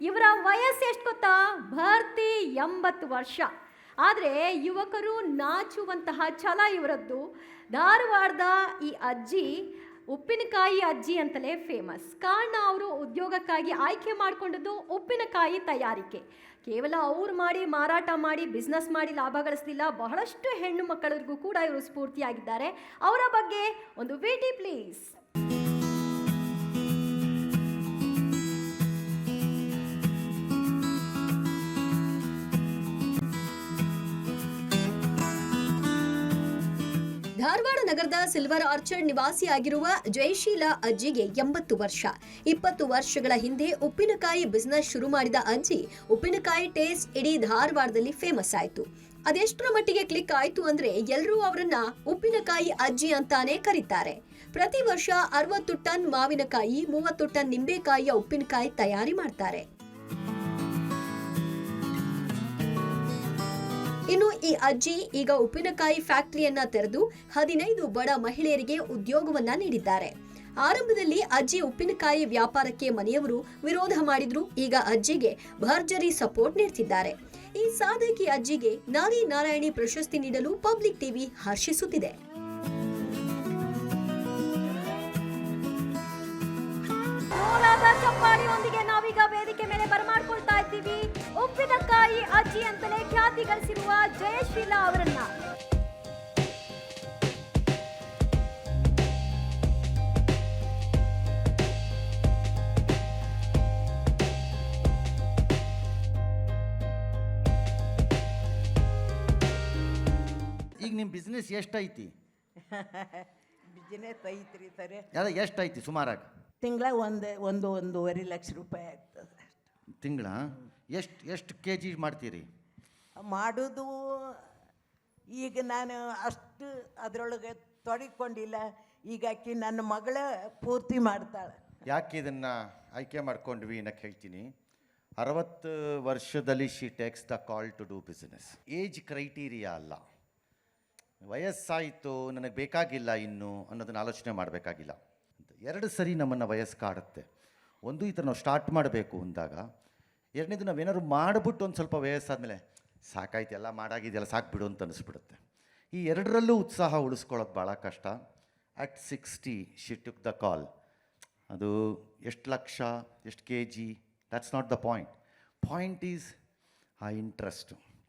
ಇವರ ವಯಸ್ಸು ಎಷ್ಟು ಗೊತ್ತಾ? ಭರ್ತಿ ಎಂಬತ್ತು ವರ್ಷ. ಆದರೆ ಯುವಕರು ನಾಚುವಂತಹ ಛಲ ಇವರದ್ದು. ಧಾರವಾಡದ ಈ ಅಜ್ಜಿ, ಉಪ್ಪಿನಕಾಯಿ ಅಜ್ಜಿ ಅಂತಲೇ ಫೇಮಸ್ ಕಾರಣ ಅವರು ಉದ್ಯೋಗಕ್ಕಾಗಿ ಆಯ್ಕೆ ಮಾಡಿಕೊಂಡದ್ದು ಉಪ್ಪಿನಕಾಯಿ ತಯಾರಿಕೆ. ಕೇವಲ ಅವ್ರು ಮಾಡಿ, ಮಾರಾಟ ಮಾಡಿ ಬಿಸ್ನೆಸ್ ಮಾಡಿ ಲಾಭ ಗಳಿಸಲಿಲ್ಲ. ಬಹಳಷ್ಟು ಹೆಣ್ಣು ಮಕ್ಕಳಿಗೂ ಕೂಡ ಇವರು ಸ್ಫೂರ್ತಿಯಾಗಿದ್ದಾರೆ. ಅವರ ಬಗ್ಗೆ ಒಂದು ವೇಟಿ ಪ್ಲೀಸ್ ಧಾರವಾಡ ನಗರದ ಸಿಲ್ವರ್ ಆರ್ಚರ್ಡ್ ನಿವಾಸಿಯಾಗಿರುವ ಜಯಶೀಲಾ ಅಜ್ಜಿಗೆ ಎಂಬತ್ತು ವರ್ಷ. ಇಪ್ಪತ್ತು ವರ್ಷಗಳ ಹಿಂದೆ ಉಪ್ಪಿನಕಾಯಿ ಬಿಸ್ನೆಸ್ ಶುರು ಮಾಡಿದ ಅಜ್ಜಿ ಉಪ್ಪಿನಕಾಯಿ ಟೇಸ್ಟ್ ಇಡೀ ಧಾರವಾಡದಲ್ಲಿ ಫೇಮಸ್ ಆಯಿತು. ಅದೆಷ್ಟರ ಮಟ್ಟಿಗೆ ಕ್ಲಿಕ್ ಆಯಿತು ಅಂದ್ರೆ ಎಲ್ಲರೂ ಅವರನ್ನ ಉಪ್ಪಿನಕಾಯಿ ಅಜ್ಜಿ ಅಂತಾನೆ ಕರೀತಾರೆ. ಪ್ರತಿ ವರ್ಷ ಅರವತ್ತು ಟನ್ ಮಾವಿನಕಾಯಿ, ಮೂವತ್ತು ಟನ್ ನಿಂಬೆಕಾಯಿಯ ಉಪ್ಪಿನಕಾಯಿ ತಯಾರಿ ಮಾಡ್ತಾರೆ. ಇನ್ನು ಈ ಅಜ್ಜಿ ಈಗ ಉಪ್ಪಿನಕಾಯಿ ಫ್ಯಾಕ್ಟರಿಯನ್ನ ತೆರೆದು ಹದಿನೈದು ಬಡ ಮಹಿಳೆಯರಿಗೆ ಉದ್ಯೋಗವನ್ನ ನೀಡಿದ್ದಾರೆ. ಆರಂಭದಲ್ಲಿ ಅಜ್ಜಿ ಉಪ್ಪಿನಕಾಯಿ ವ್ಯಾಪಾರಕ್ಕೆ ಮನೆಯವರು ವಿರೋಧ ಮಾಡಿದ್ರು. ಈಗ ಅಜ್ಜಿಗೆ ಭರ್ಜರಿ ಸಪೋರ್ಟ್ ನೀಡ್ತಿದ್ದಾರೆ. ಈ ಸಾಧಕಿ ಅಜ್ಜಿಗೆ ನಾರಿ ನಾರಾಯಣಿ ಪ್ರಶಸ್ತಿ ನೀಡಲು ಪಬ್ಲಿಕ್ ಟಿವಿ ಹರ್ಷಿಸುತ್ತಿದೆ. ಅವರನ್ನ. ಈಗ ನಿಮ್ಮ ಬಿಸ್ನೆಸ್ ಎಷ್ಟೈತಿ? ಬಿಸ್ನೆಸ್ ಐತ್ರಿ ಸರಿ. ಅದ ಎಷ್ಟೈತಿ ಸುಮಾರಾಗಿ? ತಿಂಗಳ ಒಂದು ಒಂದು ಒಂದೂವರೆ ಲಕ್ಷ ರೂಪಾಯಿ ಆಗ್ತದೆ ತಿಂಗಳ? ಎಷ್ಟು ಎಷ್ಟು ಕೆ ಜಿ ಮಾಡ್ತೀರಿ? ಮಾಡೋದು, ಈಗ ನಾನು ಅಷ್ಟು ಅದರೊಳಗೆ ತೊಡಗಿಕೊಂಡಿಲ್ಲ ಈಗ ಆಕಿ ನನ್ನ ಮಗಳ ಪೂರ್ತಿ ಮಾಡ್ತಾಳೆ. ಯಾಕೆ ಇದನ್ನು ಆಯ್ಕೆ ಮಾಡ್ಕೊಂಡ್ವಿ ಅನ್ನಕ್ಕೆ ಹೇಳ್ತೀನಿ. ಅರವತ್ತು ವರ್ಷದಲ್ಲಿ she takes the call to do business age criteria ಅಲ್ಲ. ವಯಸ್ಸಾಯಿತು, ನನಗೆ ಬೇಕಾಗಿಲ್ಲ ಇನ್ನು ಅನ್ನೋದನ್ನ ಆಲೋಚನೆ ಮಾಡಬೇಕಾಗಿಲ್ಲ. ಅಂತ ಎರಡು ಸರಿ ನಮ್ಮನ್ನು ವಯಸ್ಸು ಕಾಡುತ್ತೆ ಒಂದು ಈ ಥರ ನಾವು ಸ್ಟಾರ್ಟ್ ಮಾಡಬೇಕು ಅಂದಾಗ, ಎರಡನೇದು ನಾವೇನಾದ್ರು ಮಾಡಿಬಿಟ್ಟು ಒಂದು ಸ್ವಲ್ಪ ವಯಸ್ಸಾದಮೇಲೆ ಸಾಕಾಯ್ತು, ಎಲ್ಲ ಮಾಡಾಗಿದೆಯಲ್ಲ ಸಾಕು ಬಿಡು ಅಂತ ಅನಿಸ್ಬಿಡುತ್ತೆ. ಈ ಎರಡರಲ್ಲೂ ಉತ್ಸಾಹ ಉಳಿಸ್ಕೊಳ್ಳೋದು ಭಾಳ ಕಷ್ಟ. At sixty she took the call ಅದು ಎಷ್ಟು ಲಕ್ಷ, ಎಷ್ಟು K G that's not the point point is ಆ ಇಂಟ್ರೆಸ್ಟು